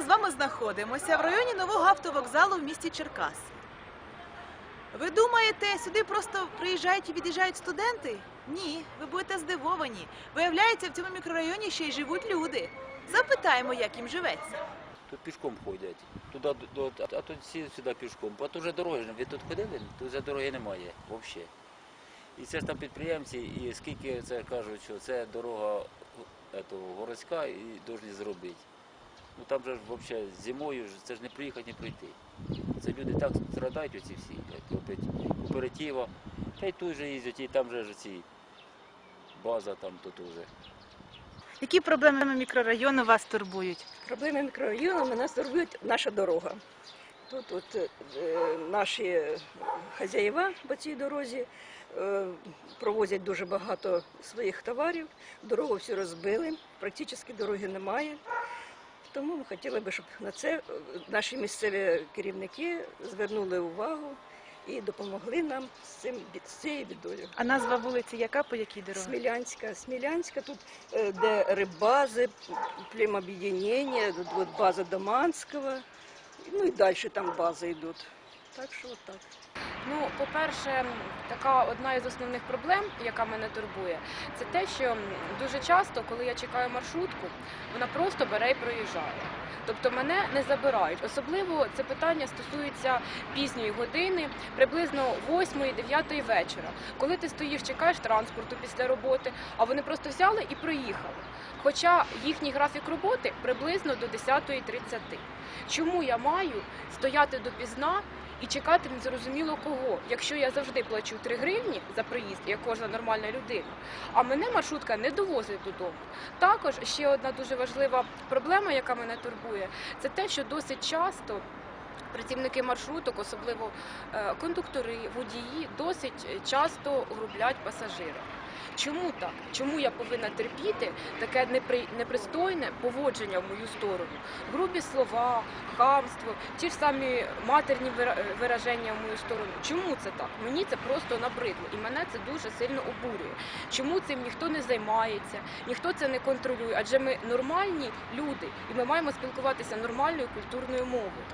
зараз з вами знаходимося в районі нового автовокзалу в місті Черкас. Ви думаєте, сюди просто приїжджають і від'їжджають студенти? Ні, ви будете здивовані. Виявляється, в цьому мікрорайоні ще й живуть люди. Запитаємо, як їм живеться. Тут пішком ходять. Туди, до, а тут всі сюди пішком. А тут вже дороги, ви тут ходили? Тут вже дороги немає взагалі. І це ж там підприємці, і скільки це кажуть, що це дорога етого, городська і повинні зробити. Ну там же ж взагалі зимою ж це ж не приїхати, не прийти. Це люди так страдають оці всі, як опять кооператива. Та й тут же їздять, і там же ж ці база там тут уже. Які проблеми мікрорайону вас турбують? Проблеми мікрорайону нас турбують наша дорога. Тут от, е, наші хазяїва по цій дорозі е, провозять дуже багато своїх товарів, дорогу всю розбили, практично дороги немає. Тому ми хотіли би, щоб на це е, наші місцеві керівники звернули увагу і допомогли нам з, цим, з цією бідою. А назва вулиці яка по якій дорозі? Смілянська. Смілянська тут, е, де рибази, племоб'єднання, база Доманського, ну і далі там бази йдуть. Так що от так. Ну, по-перше, така одна із основних проблем, яка мене турбує, це те, що дуже часто, коли я чекаю маршрутку, вона просто бере і проїжджає. Тобто мене не забирають. Особливо це питання стосується пізньої години, приблизно 8-9 вечора, коли ти стоїш, чекаєш транспорту після роботи, а вони просто взяли і проїхали. Хоча їхній графік роботи приблизно до 10.30. Чому я маю стояти допізна і чекати незрозуміло кого, якщо я завжди плачу 3 гривні за проїзд, як кожна нормальна людина, а мене маршрутка не довозить додому. Також ще одна дуже важлива проблема, яка мене турбує, це те, що досить часто. Працівники маршруток, особливо е, кондуктори, водії, досить часто грублять пасажира. Чому так? Чому я повинна терпіти таке непри... непристойне поводження в мою сторону? Грубі слова, хамство, ті ж самі матерні вираження в мою сторону. Чому це так? Мені це просто набридло, і мене це дуже сильно обурює. Чому цим ніхто не займається, ніхто це не контролює? Адже ми нормальні люди, і ми маємо спілкуватися нормальною культурною мовою.